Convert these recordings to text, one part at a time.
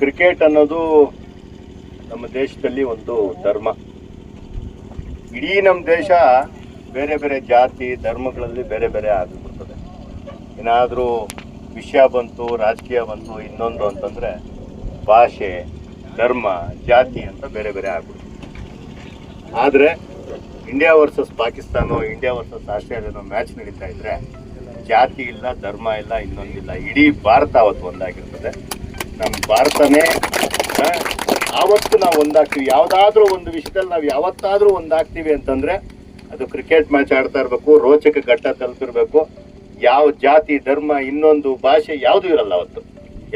Cricket ಅನ್ನೋದು ನಮ್ಮ ದೇಶದಲ್ಲಿ ಒಂದು ಧರ್ಮ. ಇಡೀ ನಮ್ಮ ದೇಶ ಬೇರೆ ಬೇರೆ ಜಾತಿ, ಧರ್ಮಗಳಲ್ಲಿ ಬೇರೆ ಬೇರೆ ಆಗಿಬಿಡ್ತದೆ. ಏನಾದರೂ ವಿಷಯ ಬಂತು, ರಾಜಕೀಯ ಬಂತು, ಇನ್ನೊಂದು ಅಂತಂದರೆ ಭಾಷೆ, ಧರ್ಮ, ಜಾತಿ ಅಂತ ಬೇರೆ ಬೇರೆ ಆಗ್ಬಿಡ್ತದೆ. ಆದರೆ India versus Pakistan, India versus ಆಸ್ಟ್ರೇಲಿಯಾನೋ match ನಡೀತಾ ಇದ್ದರೆ ಜಾತಿ ಇಲ್ಲ, ಧರ್ಮ ಇಲ್ಲ, ಇನ್ನೊಂದಿಲ್ಲ. ಇಡೀ ಭಾರತ ಅವತ್ತು ಒಂದಾಗಿರ್ತದೆ. ನಮ್ಮ ಭಾರತನೇ ಆವತ್ತು ನಾವು ಒಂದಾಗ್ತೀವಿ? ಯಾವುದಾದ್ರೂ ಒಂದು ವಿಷಯದಲ್ಲಿ ನಾವು ಯಾವತ್ತಾದ್ರೂ ಒಂದಾಗ್ತೀವಿ ಅಂತಂದ್ರೆ, ಅದು ಕ್ರಿಕೆಟ್ ಮ್ಯಾಚ್ ಆಡ್ತಾ ಇರಬೇಕು, ರೋಚಕ ಘಟ್ಟ ತಲುಪಿರ್ಬೇಕು. ಯಾವ ಜಾತಿ, ಧರ್ಮ, ಇನ್ನೊಂದು ಭಾಷೆ ಯಾವುದೂ ಇರಲ್ಲ ಅವತ್ತು.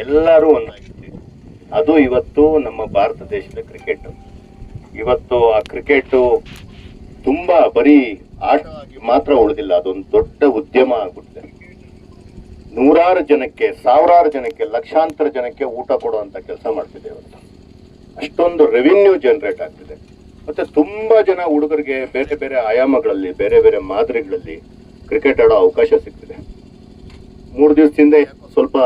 ಎಲ್ಲರೂ ಒಂದಾಗಿರ್ತೀವಿ. ಅದು ಇವತ್ತು ನಮ್ಮ ಭಾರತ ದೇಶದ ಕ್ರಿಕೆಟ್ ಇವತ್ತು ಆ ಕ್ರಿಕೆಟ್ ತುಂಬಾ ಬರೀ ಆಟ ಆಗಿ ಮಾತ್ರ ಉಳಿದಿಲ್ಲ. ಅದೊಂದು ದೊಡ್ಡ ಉದ್ಯಮ ಆಗ್ಬಿಟ್ಟಿದೆ. ನೂರಾರು ಜನಕ್ಕೆ, ಸಾವಿರಾರು ಜನಕ್ಕೆ, ಲಕ್ಷಾಂತರ ಜನಕ್ಕೆ ಊಟ ಕೊಡುವಂತ ಕೆಲಸ ಮಾಡ್ತಿದೆ ಇವತ್ತು. ಅಷ್ಟೊಂದು ರೆವಿನ್ಯೂ ಜನರೇಟ್ ಆಗ್ತಿದೆ. ಮತ್ತೆ ತುಂಬಾ ಜನ ಹುಡುಗರಿಗೆ ಬೇರೆ ಬೇರೆ ಆಯಾಮಗಳಲ್ಲಿ, ಬೇರೆ ಬೇರೆ ಮಾದರಿಗಳಲ್ಲಿ ಕ್ರಿಕೆಟ್ ಆಡೋ ಅವಕಾಶ ಸಿಗ್ತಿದೆ. ಮೂರು ದಿವಸದಿಂದ ಸ್ವಲ್ಪ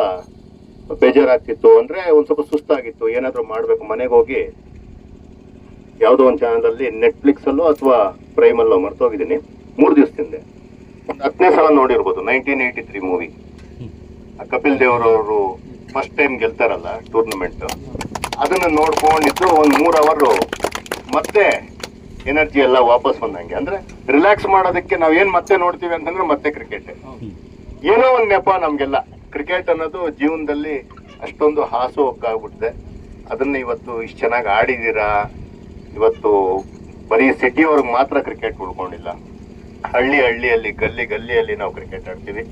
ಬೇಜಾರಾಗ್ತಿತ್ತು ಅಂದ್ರೆ ಒಂದ್ ಸ್ವಲ್ಪ ಸುಸ್ತಾಗಿತ್ತು. ಏನಾದ್ರೂ ಮಾಡ್ಬೇಕು, ಮನೆಗೆ ಹೋಗಿ ಯಾವುದೋ ಒಂದು ಚಾನಲಲ್ಲಿ ನೆಟ್ಫ್ಲಿಕ್ಸ್ ಅಲ್ಲೋ ಅಥವಾ ಪ್ರೈಮ್ ಅಲ್ಲೋ ಮರ್ತೋಗಿದ್ದೀನಿ. ಮೂರು ದಿವಸದಿಂದ. ಒಂದು ಹತ್ತನೇ ಸಲ ನೋಡಿರ್ಬೋದು nineteen eighty three movie Kapil ದೇವ್ರವರು first time ಗೆಲ್ತಾರಲ್ಲ ಟೂರ್ನಮೆಂಟ್ ಅದನ್ನ ನೋಡ್ಕೊಂಡಿದ್ದು ಒಂದು ಮೂರ್ ಅವರು ಮತ್ತೆ ಎನರ್ಜಿ ಎಲ್ಲ ವಾಪಸ್ ಬಂದಂಗೆ. ಅಂದ್ರೆ ರಿಲ್ಯಾಕ್ಸ್ ಮಾಡೋದಕ್ಕೆ ನಾವ್ ಏನ್ ಮತ್ತೆ ನೋಡ್ತೀವಿ ಅಂತಂದ್ರೆ ಮತ್ತೆ ಕ್ರಿಕೆಟ್ ಏನೋ ಒಂದ್ ನೆಪ ನಮ್ಗೆಲ್ಲ. ಕ್ರಿಕೆಟ್ ಅನ್ನೋದು ಜೀವನದಲ್ಲಿ ಅಷ್ಟೊಂದು ಹಾಸು ಹೊಕ್ಕಾಗ್ಬಿಟ್ಟಿದೆ ಅದನ್ನ ಇವತ್ತು ಇಷ್ಟು ಚೆನ್ನಾಗಿ ಆಡಿದೀರಾ? ಇವತ್ತು ಬರೀ ಸಿಟಿ ಅವ್ರಿಗೆ ಮಾತ್ರ ಕ್ರಿಕೆಟ್ ಉಳ್ಕೊಂಡಿಲ್ಲ. ಹಳ್ಳಿ ಹಳ್ಳಿಯಲ್ಲಿ, ಗಲ್ಲಿ ಗಲ್ಲಿಯಲ್ಲಿ ನಾವು ಕ್ರಿಕೆಟ್ ಆಡ್ತೀವಿ.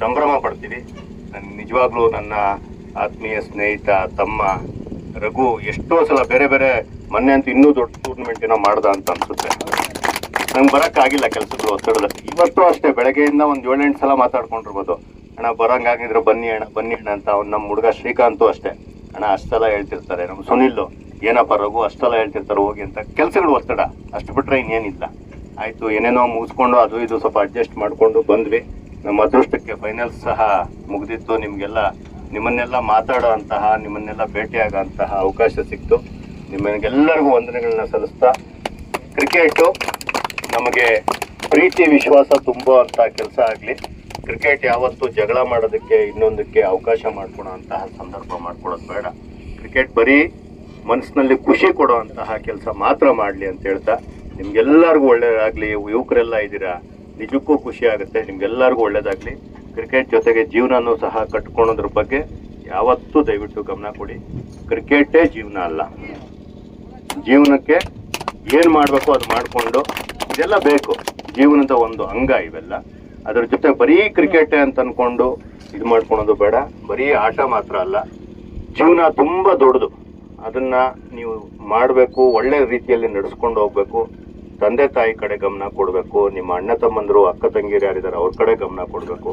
ಸಂಭ್ರಮ ಪಡ್ತೀವಿ. ನನ್ ನಿಜವಾಗ್ಲೂ ನನ್ನ ಆತ್ಮೀಯ ಸ್ನೇಹಿತ ತಮ್ಮ ರಘು ಎಷ್ಟೋ ಸಲ ಬೇರೆ ಬೇರೆ ಮೊನ್ನೆ ಅಂತ ಇನ್ನೂ ದೊಡ್ಡ ಟೂರ್ನಮೆಂಟ್ ಏನೋ ಮಾಡ್ದ ಅಂತ ಅನ್ಸುತ್ತೆ. ನಂಗೆ ಬರೋಕ್ಕಾಗಿಲ್ಲ ಕೆಲಸಗಳು ಒತ್ತಡದಲ್ಲಿ. ಇವತ್ತು ಅಷ್ಟೇ, ಬೆಳಗ್ಗೆಯಿಂದ ಒಂದು ಏಳೆಂಟು ಸಲ ಮಾತಾಡ್ಕೊಂಡಿರ್ಬೋದು. ಅಣ್ಣ ಬರಂಗಾಗಿದ್ರೆ ಬನ್ನಿ ಅಣ್ಣ ಬನ್ನಿ ಅಣ್ಣ ಅಂತ ಅವ್ನು ನಮ್ಮ ಹುಡುಗ ಶ್ರೀಕಾಂತು ಅಷ್ಟೇ. ಅಣ್ಣ ಅಷ್ಟೆಲ್ಲ ಹೇಳ್ತಿರ್ತಾರೆ. ನಮ್ಮ ಸುನಿಲ್ ಏನಪ್ಪ ರಘು ಅಷ್ಟೆಲ್ಲ ಹೇಳ್ತಿರ್ತಾರೆ, ಹೋಗಿ ಅಂತ. ಕೆಲಸಗಳು ಒತ್ತಡ. ಅಷ್ಟು ಬಿಟ್ರೆ ಇನ್ನೇನಿಲ್ಲ. ಆಯಿತು, ಏನೇನೋ ಮುಗಿಸ್ಕೊಂಡು ಅದು ಇದು ಸ್ವಲ್ಪ ಅಡ್ಜಸ್ಟ್ ಮಾಡ್ಕೊಂಡು ಬಂದ್ವಿ. ನಮ್ಮ ಅದೃಷ್ಟಕ್ಕೆ ಫೈನಲ್ಸ್ ಸಹ ಮುಗಿದಿತ್ತು. ನಿಮಗೆಲ್ಲ, ನಿಮ್ಮನ್ನೆಲ್ಲ ಮಾತಾಡೋ ಅಂತಹ ನಿಮ್ಮನ್ನೆಲ್ಲ ಭೇಟಿಯಾಗಂತಹ ಅವಕಾಶ ಸಿಕ್ತು. ನಿಮಗೆಲ್ಲರಿಗೂ ವಂದನೆಗಳನ್ನ ಸಲ್ಲಿಸ್ತಾ, ಕ್ರಿಕೆಟು ನಮಗೆ ಪ್ರೀತಿ, ವಿಶ್ವಾಸ ತುಂಬುವಂತ ಕೆಲಸ ಆಗಲಿ. ಕ್ರಿಕೆಟ್ ಯಾವತ್ತೂ ಜಗಳ ಮಾಡೋದಕ್ಕೆ, ಇನ್ನೊಂದಕ್ಕೆ ಅವಕಾಶ ಮಾಡ್ಕೊಡೋಂತಹ ಸಂದರ್ಭ ಮಾಡ್ಕೊಡೋದು ಬೇಡ. ಕ್ರಿಕೆಟ್ ಬರೀ ಮನಸ್ಸಿನಲ್ಲಿ ಖುಷಿ ಕೊಡುವಂತಹ ಕೆಲಸ ಮಾತ್ರ ಮಾಡಲಿ ಅಂತ ಹೇಳ್ತಾ, ನಿಮ್ಗೆಲ್ಲರಿಗೂ ಒಳ್ಳೆಯದಾಗಲಿ ಯುವಕರೆಲ್ಲ ಇದ್ದೀರಾ? ನಿಜಕ್ಕೂ ಖುಷಿ ಆಗುತ್ತೆ. ನಿಮ್ಗೆಲ್ಲರಿಗೂ ಒಳ್ಳೇದಾಗ್ಲಿ. ಕ್ರಿಕೆಟ್ ಜೊತೆಗೆ ಜೀವನನೂ ಸಹ ಕಟ್ಕೊಳೋದ್ರ ಬಗ್ಗೆ ಯಾವತ್ತೂ ದಯವಿಟ್ಟು ಗಮನ ಕೊಡಿ. ಕ್ರಿಕೆಟೇ ಜೀವನ ಅಲ್ಲ. ಜೀವನಕ್ಕೆ ಏನು ಮಾಡಬೇಕು ಅದು ಮಾಡಿಕೊಂಡು ಇದೆಲ್ಲ ಬೇಕು. ಜೀವನದ ಒಂದು ಅಂಗ ಇವೆಲ್ಲ. ಅದರ ಜೊತೆ ಬರೀ ಕ್ರಿಕೆಟೇ ಅಂತ ಅಂದ್ಕೊಂಡು ಇದು ಮಾಡ್ಕೊಳೋದು ಬೇಡ. ಬರೀ ಆಟ ಮಾತ್ರ ಅಲ್ಲ. ಜೀವನ ತುಂಬ ದೊಡ್ಡದು. ಅದನ್ನು ನೀವು ಮಾಡಬೇಕು ಒಳ್ಳೆಯ ರೀತಿಯಲ್ಲಿ ನಡೆಸ್ಕೊಂಡು ಹೋಗ್ಬೇಕು. ತಂದೆ ತಾಯಿ ಕಡೆ ಗಮನ ಕೊಡಬೇಕು, ನಿಮ್ಮ ಅಣ್ಣ ತಮ್ಮಂದಿರು, ಅಕ್ಕ ತಂಗಿರು ಯಾರಿದ್ದಾರೆ, ಅವ್ರ ಕಡೆ ಗಮನ ಕೊಡಬೇಕು.